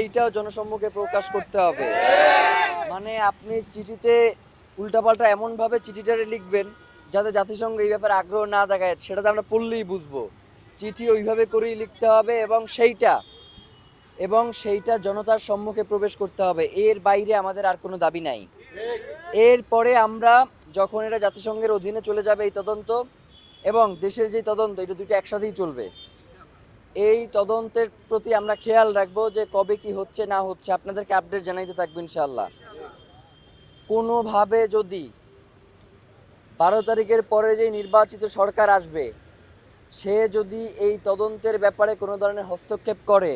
এইটাও জনসম্মুখে প্রকাশ করতে হবে। মানে আপনি চিঠিতে উল্টাপাল্টা এমনভাবে চিঠিটারে লিখবেন যাতে জাতিসংঘ এই ব্যাপারে আগ্রহ না দেখায় সেটা তো আমরা পড়লেই বুঝব। চিঠি ওইভাবে করেই লিখতে হবে এবং সেইটা এবং সেইটা জনতার সম্মুখে প্রবেশ করতে হবে। এর বাইরে আমাদের আর কোনো দাবি নাই। এরপরে আমরা যখন এটা জাতিসংঘের অধীনে চলে যাবে এই তদন্ত, এবং দেশের যে তদন্ত, এটা দুটো একসাথেই চলবে। এই তদন্তের প্রতি আমরা খেয়াল রাখব যে কবে কি হচ্ছে, না হচ্ছে। আপনাদেরকে আপডেট জানাইতে থাকব ইনশাল্লাহ কোনোভাবে যদি বারো তারিখের পরে যে নির্বাচিত সরকার আসবে, সে যদি এই তদন্তের ব্যাপারে কোনো ধরনের হস্তক্ষেপ করে,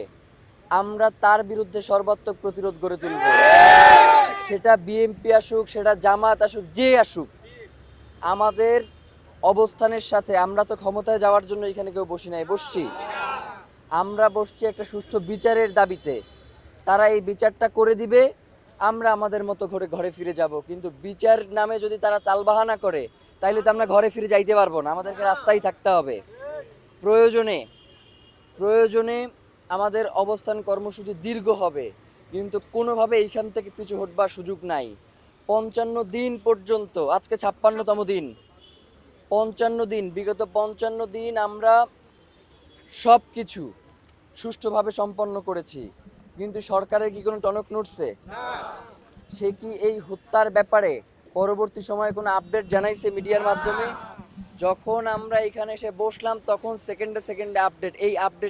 আমরা তার বিরুদ্ধে সর্বাত্মক প্রতিরোধ গড়ে তুলব। সেটা বিএনপি আসুক, সেটা জামাত আসুক, যে আসুক, আমাদের অবস্থানের সাথে আমরা তো ক্ষমতায় যাওয়ার জন্য এখানে কেউ বসি নাই, বসছি। আমরা বসছি একটা সুষ্ঠু বিচারের দাবিতে। তারা এই বিচারটা করে দিবে, আমরা আমাদের মতো ঘরে ঘরে ফিরে যাব। কিন্তু বিচার নামে যদি তারা তালবাহানা করে, তাইলে তো আমরা ঘরে ফিরে যাইতে পারব না। আমাদেরকে রাস্তায় থাকতে হবে। প্রয়োজনে প্রয়োজনে আমাদের অবস্থান কর্মসূচি দীর্ঘ হবে, কিন্তু কোনোভাবে এইখান থেকে পিছু হটবার সুযোগ নাই। পঞ্চান্ন দিন পর্যন্ত, আজকে ছাপ্পান্নতম দিন। পঞ্চান্ন দিন, বিগত পঞ্চান্ন দিন আমরা সব কিছু সুষ্ঠুভাবে সম্পন্ন করেছি। কিন্তু সরকারের কি কোনো টনক নড়ছে? সে কি এই হত্যার ব্যাপারে পরবর্তী সময়ে কোনো আপডেট জানাইছে মিডিয়ার মাধ্যমে? যখন আমরা এখানে এসে বসলাম, তখন সেকেন্ডে সেকেন্ডে আপডেট এই আপডেট